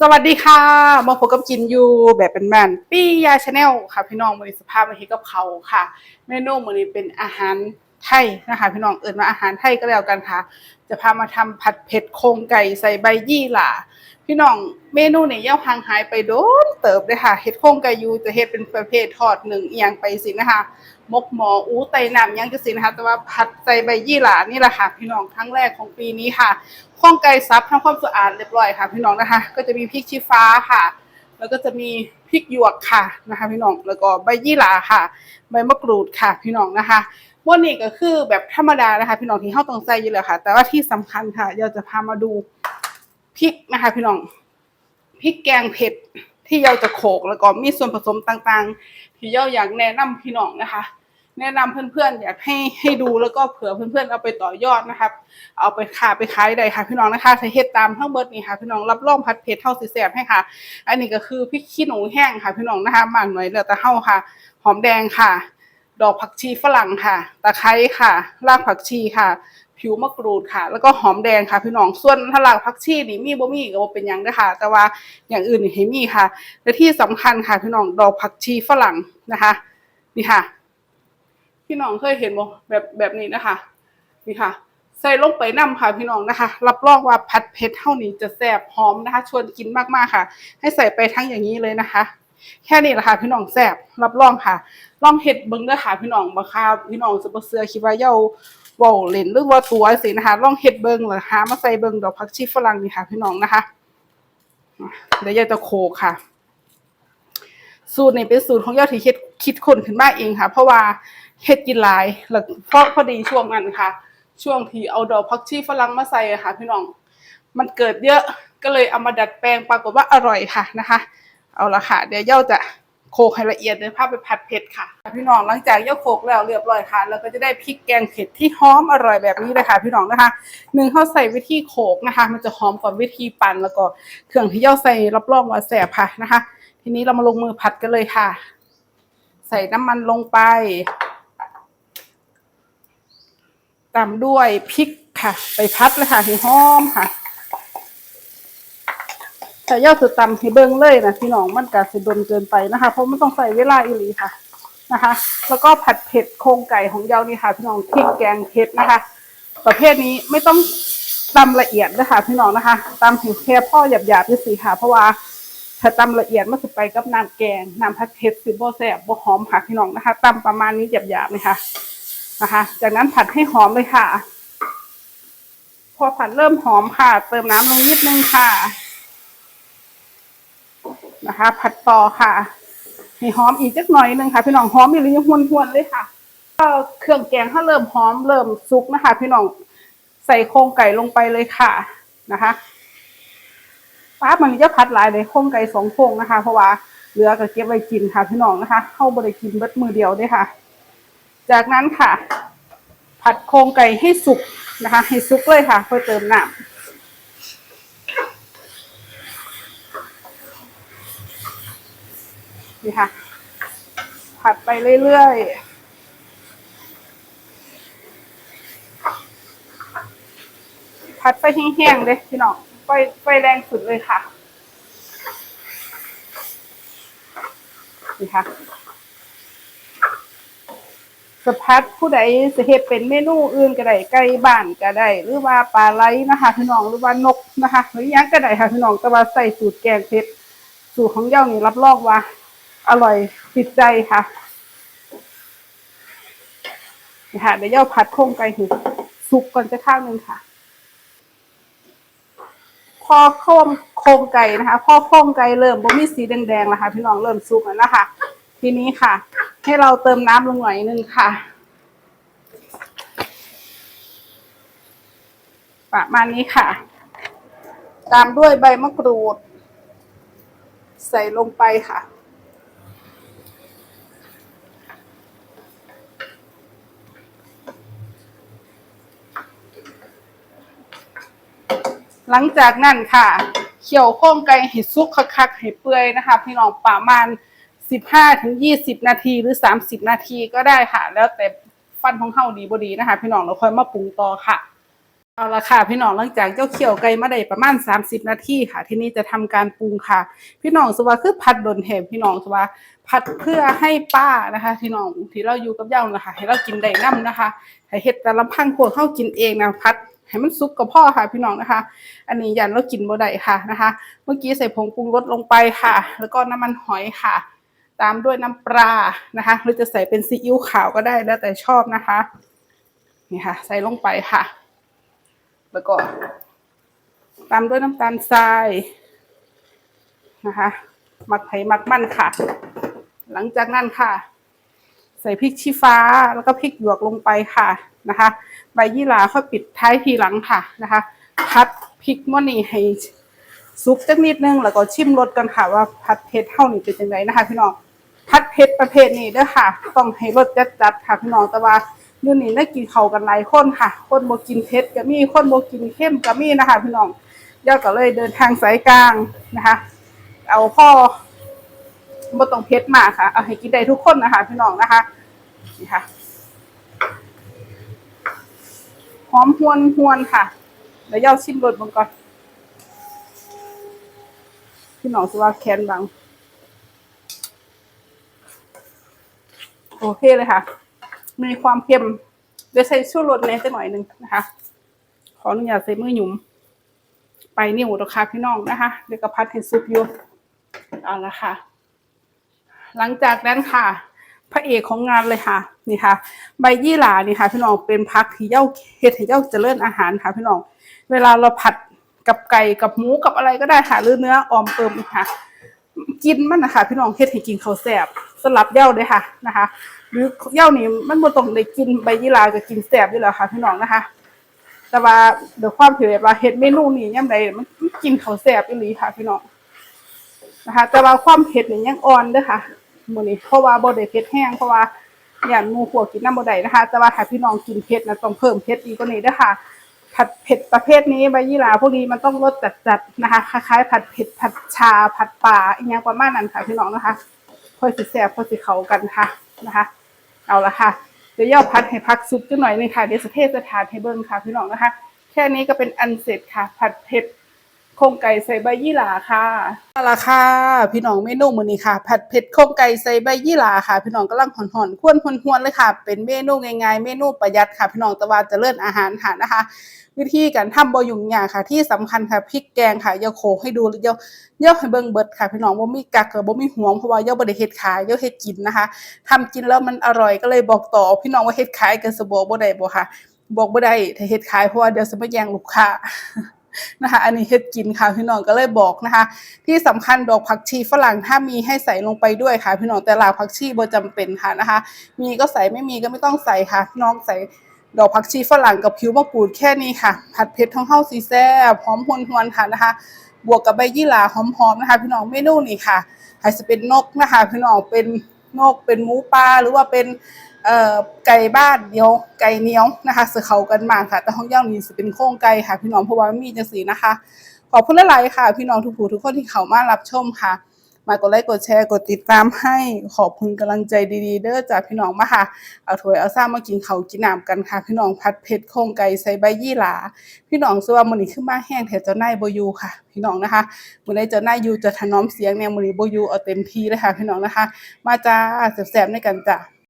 สวัสดีค่ะ มาพบกับจินยูแบบเป็นแมนปี้ยาชาแนลค่ะ พี่น้องวันนี้สภาพมาเฮกับเขาค่ะเมนูมือนี้เป็นอาหารไทยนะคะ พี่น้องเอิ้นว่าอาหารไทยก็แล้วกันค่ะ จะพามาทำผัดเผ็ดโครงไก่ใส่ใบยี่หร่าพี่น้องเมนูเนี่ยย่าห่างหายไปโดนเติบเลยค่ะเฮ็ดโครงไก่ยูจะเฮ็ดเป็นประเภททอดหนึ่งเอียงไปสินะคะ มกหมออู้ไตน้ำยังจะสินะคะ แต่ว่าผัดใส่ใบยี่หร่านี่แหละค่ะพี่น้องครั้งแรกของปีนี้ค่ะข้องไก่ซับทำความสะอาดเรียบร้อยค่ะพี่น้องนะคะ ก็จะมีพริกชี้ฟ้าค่ะ แล้วก็จะมีพริกหยวกค่ะนะคะ พี่น้องแล้วก็ใบยี่หร่าค่ะ ใบมะกรูดค่ะ พี่น้องนะคะวันนี้ก็คือแบบธรรมดานะคะ พี่น้องที่เข้าตรงใจอยู่แล้วค่ะ แต่ว่าที่สำคัญค่ะเราจะพามาดูพริกนะคะ พี่น้องพริกแกงเผ็ดที่เราจะโขลกแล้วก็มีส่วนผสมต่างๆ ที่เราอยากแนะนำพี่น้องนะคะ แนะนำเพื่อนๆ อยากให้ให้ดูแล้วก็เผื่อเพื่อนๆ เอาไปต่อยอดนะครับ เอาไปขายไปขายได้ค่ะ พี่น้องนะคะใช้เฮ็ดตามทั้งเบิดนี่ค่ะพี่น้องรับรองผัดเผ็ดเท่าสีแสบให้ค่ะ อันนี้ก็คือพริกขี้หนูแห้งค่ะ พี่น้องนะคะมากหน่อยเหลือแต่เท่าค่ะ หอมแดงค่ะ ดอกผักชีฝรั่งค่ะตะไคร้ค่ะ รากผักชีค่ะ ผิวมะกรูดค่ะ แล้วก็หอมแดงค่ะ พี่น้องส่วนถ้ารากผักชีนี่มีบ่มีก็บ่เป็นยังด้ค่ะ แต่ว่าอย่างอื่นนี่ให้มีค่ะและที่สำคัญค่ะพี่น้องดอกผักชีฝรั่งนะคะ นี่ค่ะ พี่น้องเคยเห็นบ่แบบแบบนี้นะคะ นี่ค่ะ ใส่ลงไปน้ำค่ะพี่น้องนะคะ รับรองว่าผัดเผ็ดเท่านี้จะแซ่บหอมนะคะ ชวนกินมากๆค่ะ ให้ใส่ไปทั้งอย่างนี้เลยนะคะ แค่นี้แหละค่ะพี่น้องแซ่บรับรองค่ะ ลองเห็ดเบิ้งเด้อค่ะพี่น้องบ่ค่ะพี่น้องจะบ่เสือคิดว่าเย้าว้าเล่นหรือว่าตัวสินะคะลองเห็ดเบิ้งหรือหามาใส่เบิ้งดอกผักชีฝรั่งนี่ค่ะ พี่น้องนะคะเดี๋ยวยายจะโคกค่ะ สูตรนี้เป็นสูตรของยอดที่คิดคิดคนขึ้นมาเองค่ะ เพราะว่า เฮ็ดกินหลายแล้วเพราะพอดีช่วงนั้นค่ะ ช่วงที่เอาดอกผักชีฝรั่งมาใส่ค่ะ พี่น้อง มันเกิดเยอะก็เลยเอามาดัดแปลงปรากฏว่าอร่อยค่ะนะคะ เอาละค่ะ เดี๋ยวเย่าจะโขกให้ละเอียดเดี๋ยวพาไปผัดเผ็ดค่ะพี่น้องหลังจากเย่าโขกแล้วเรียบร้อยค่ะแล้วก็จะได้พริกแกงเผ็ดที่หอมอร่อยแบบนี้เลยค่ะ พี่น้องนะคะหนึ่งเข้าใส่วิธีโขกนะคะ มันจะหอมกว่าวิธีปั่นแล้วก็เครื่องที่เย่าใส่รับรองว่าแสบค่ะนะคะ ทีนี้เรามาลงมือผัดกันเลยค่ะ ใส่น้ำมันลงไป ตามด้วยพริกค่ะ ไปพัดเลยค่ะให้หอมค่ะแต่ยอดสุดตำให้เบิ้งเลยนะพี่น้องมันกะสิดนเกินไปนะคะ เพราะมันต้องใส่เวลาอีหลีค่ะนะคะ แล้วก็ผัดเผ็ดโครงไก่ของเยานี่ค่ะ พี่น้องพริกแกงเผ็ดนะคะ ประเภทนี้ไม่ต้องตำละเอียดนะคะพี่น้องนะคะตำถึงแค่พ่อหยาบๆนี่สิค่ะ เพราะว่าถ้าตำละเอียดมันจะไปกับน้ำแกงน้ำผัดเผ็ดสิบ่แซ่บบ่หอมค่ะพี่น้องนะคะตำประมาณนี้หยาบๆเลยค่ะ นะคะ จากนั้นผัดให้หอมเลยค่ะ พอผัดเริ่มหอมค่ะ เติมน้ำลงนิดนึงค่ะ นะคะ ผัดต่อค่ะให้หอมอีกจักหน่อยนึงค่ะ พี่น้องหอมอีหลีหวนหวนๆเลยค่ะก็เครื่องแกงถ้าเริ่มหอมเริ่มสุกนะคะ พี่น้องใส่โครงไก่ลงไปเลยค่ะนะคะป้ามันจะผัดหลายเลยโครงไก่สองโครงนะคะ เพราะว่าเหลือก็เก็บไว้กินค่ะพี่น้องนะคะ เข้าบริกินเบิดมือเดียวด้วยค่ะ จากนั้นค่ะ ผัดโครงไก่ให้สุกนะคะ ให้สุกเลยค่ะค่อเติมน้ำนี่ค่ะ ผัดไปเรื่อยๆ ผัดไปแห้งๆเลยพี่น้องไฟไฟแรงสุดเลยค่ะ นี่ค่ะ สะพัดผู้ใดจะเฮ็ดเป็นเมนูอื่นก็ได้ไก่บ้านก็ได้หรือว่าปลาไหลนะคะพี่น้องหรือว่านกนะคะหรือยังก็ได้ค่ะพี่น้องแต่ว่าใส่สูตรแกงเผ็ดสูตรของเย่านี่รับรองว่า อร่อยติดใจค่ะนี่ค่ะเดี๋ยวเย่าผัดโครงไก่ถึงสุกก่อนจะข้างหนึ่งค่ะ พอโครงโครงไก่นะคะ พอโครงไก่เริ่มบ่มีสีแดงๆแล้วค่ะพี่น้องเริ่มสุกแล้วนะคะ ทีนี้ค่ะ ให้เราเติมน้ำลงหน่อยนึงค่ะ ประมาณนี้ค่ะ ตามด้วยใบมะกรูด ใส่ลงไปค่ะหลังจากนั้นค่ะเคี่ยวโค้งไก่ให้สุกคักๆให้เปื่อยนะคะ พี่น้องประมาณ 15ถึง20นาทีหรือ30นาทีก็ได้ค่ะ แล้วแต่ฟันของเฮาดีบ่ดีนะคะ พี่น้องเราค่อยมาปรุงต่อค่ะเอาละค่ะพี่น้องหลังจากเจ้าเขียวไก่มาได้ประมาณ 30 นาทีค่ะ ทีนี้จะทำการปรุงค่ะ พี่น้องสว่าคือผัดโดนแถมพี่น้องสว่าผัดเพื่อให้ป้านะคะพี่น้องที่เราอยู่กับเย่านะคะให้เรากินได้น้ำนะคะให้เฮ็ดแต่ลำพังพวกเข้ากินเองนะผัดให้มันสุกกับพ่อค่ะ พี่น้องนะคะ อันนี้ยันเรากินบ่ได้ค่ะนะคะ เมื่อกี้ใส่ผงปรุงรสลงไปค่ะ แล้วก็น้ำมันหอยค่ะ ตามด้วยน้ำปลานะคะ หรือจะใส่เป็นซีอิ๊วขาวก็ได้แล้วแต่ชอบนะคะนี่ค่ะ ใส่ลงไปค่ะ แล้วก็ ตามด้วยน้ำตาลทรายนะคะหมักไผ่หมักมันค่ะ หลังจากนั้นค่ะ ใส่พริกชี้ฟ้าแล้วก็พริกหยวกลงไปค่ะนะคะ ใบยี่หร่าค่อยปิดท้ายทีหลังค่ะนะคะ พัดพริกมอนี่ให้ ซุปจักนิดนึงแล้วก็ชิมรสกันค่ะว่าผัดเผ็ดเท่านี้เป็นยังไงนะคะ พี่น้องผัดเผ็ดประเภทนี้เด้อค่ะ ต้องให้รสจัดๆค่ะพี่น้องแต่ว่านู่นนี่ได้กินเขากันหลายคนค่ะ คนบ่กินเผ็ดก็มีคนบ่กินเข้มก็มีนะคะ พี่น้องย่าก็เลยเดินทางสายกลางนะคะ เอาพ่อบ่ต้องเผ็ดมากค่ะ เอาให้กินได้ทุกคนนะคะ พี่น้องนะคะนี่ค่ะหอมหวนหวนค่ะเดี๋ยวย่าชิมรสมันก่อน พี่น้องสว่าแคนบัง โอเคเลยค่ะ มีความเค็มเดี๋ยวใส่ชูรสในสักหน่อยหนึ่งนะคะ ขออนุญาตใส่มือหยุมไปนิ้วนะคะพี่น้องนะคะ เดี๋ยวก็พัดให้ซุปอยู่เอาละค่ะ หลังจากนั้นค่ะ พระเอกของงานเลยค่ะ นี่ค่ะ ใบยี่หร่านี่ค่ะ พี่น้องเป็นพักที่เย้าเฮ็ดให้เย้าเจริญอาหารค่ะ พี่น้อง เวลาเราผัด กับไก่กับหมูกับอะไรก็ได้ค่ะหรือเนื้อออมเปิมค่ะ กินมันนะคะพี่น้องเฮ็ดให้กินข้าวแซ่บสำหรับเย้าเลยค่ะนะคะ หรือเย้านี่มันบ่ต้องได้กินใบยี่หร่าก็กินแซ่บอยู่แล้วค่ะ พี่น้องนะคะ แต่ว่าเดี๋ยวความที่แบบว่าเฮ็ดเมนูนี้ยามใดมันกินข้าวแซ่บอีหลีค่ะ พี่น้องนะคะ แต่ว่าความเผ็ดนี่ยังอ่อนเด้อค่ะมื้อนี้เพราะว่าบ่ได้เผ็ดแห้งเพราะว่าย่านหมู่พวกกินน้ำบ่ได้นะคะ แต่ว่าถ้าพี่น้องกินเผ็ดนะต้องเพิ่มเผ็ดอีกกว่านี้เด้อค่ะ ผัดเผ็ดประเภทนี้ใบยี่หร่าพวกนี้มันต้องรสจัดๆนะคะคล้ายๆผัดเผ็ดผัดชาผัดปลาอีกอย่างประมาณนั้นค่ะพี่น้องนะคะพอสิแซ่บพอสิเขากันค่ะนะคะ เอาละค่ะเดี๋ยวย่อพัดให้พักซุปจังหน่อยนึงค่ะเดี๋ยวสเทศสถานให้เบิ้งค่ะพี่น้องนะคะ แค่นี้ก็เป็นอันเสร็จค่ะ ผัดเผ็ด โครงไก่ใส่ใบยี่หร่าค่ะเอาละค่ะ พี่น้องเมนูมื้อนี้ค่ะ ผัดเผ็ดโครงไก่ใส่ใบยี่หร่าค่ะ พี่น้องกำลังหอนๆควนหวนๆเลยค่ะ เป็นเมนูง่ายๆ เมนูประหยัดค่ะ พี่น้องต่ว่าเจะเลิศอาหารค่ะนะคะ วิธีการทำบ่ยุ่งยากค่ะ ที่สำคัญค่ะพริกแกงค่ะอย่าโขกให้ดูอย่าอย่าให้เบิ่งเบิดค่ะ พี่น้องบ่มีกักก็บ่มีห่วงเพราะว่าย่าบ่ได้เฮ็ดขายย่าเฮ็ดกินนะคะทำกินแล้วมันอร่อยก็เลยบอกต่อ พี่น้องว่าเฮ็ดขายก็สิบอกบ่ได้บ่ค่ะ บอกบ่ได้ถ้าเฮ็ดขายเพราะว่าเดี๋ยวสิมาแย่งลูกค้า นะคะ อันนี้เฮ็ดกินค่ะพี่น้องก็เลยบอกนะคะ ที่สำคัญดอกผักชีฝรั่งถ้ามีให้ใส่ลงไปด้วยค่ะพี่น้องแต่ลาผักชีบ่จำเป็นค่ะนะคะ มีก็ใส่ไม่มีก็ไม่ต้องใส่ค่ะน้องใส่ดอกผักชีฝรั่งกับผิวมะกรูดแค่นี้ค่ะ ผัดเผ็ดท้องเฮาสีแซ่บหอมหวนหวนค่ะนะคะ บวกกับใบยี่หร่าหอมๆนะคะ พี่น้องเมนูนี้ค่ะให้จะเป็นนกนะคะ พี่น้องเป็นนกเป็นหมูปลาหรือว่าเป็น เอ่อไก่บ้านเหนียวไก่เหนียวนะคะเสือเขากันมากค่ะ แต่ห้องย่างนี้จะเป็นโครงไก่ค่ะ พี่น้องเพราะว่ามีจังสีนะคะ ขอบคุณหลายๆค่ะ พี่น้องทุกผู้ทุกคนที่เข้ามารับชมค่ะ มากดไลค์กดแชร์กดติดตามให้ขอบคุณกำลังใจดีๆ เด้อจากพี่น้องมาค่ะ เอาถ้วยเอาซ่ามากินเขากินน้ำกันค่ะ พี่น้องพัดเผ็ดโครงไก่ใส่ใบยี่หร่าพี่น้องส่วนมื้อนี้ขึ้นมาแห้งแถวเจ้านายโบยู่ค่ะ พี่น้องนะคะมื้อใดเจ้านายยู่จะถนอมเสียงเนี่ยมื้อนี้บ่อยู่เอาเต็มที่เลยค่ะ พี่น้องนะคะ มาจ้าแซ่บๆในกันจ้ะ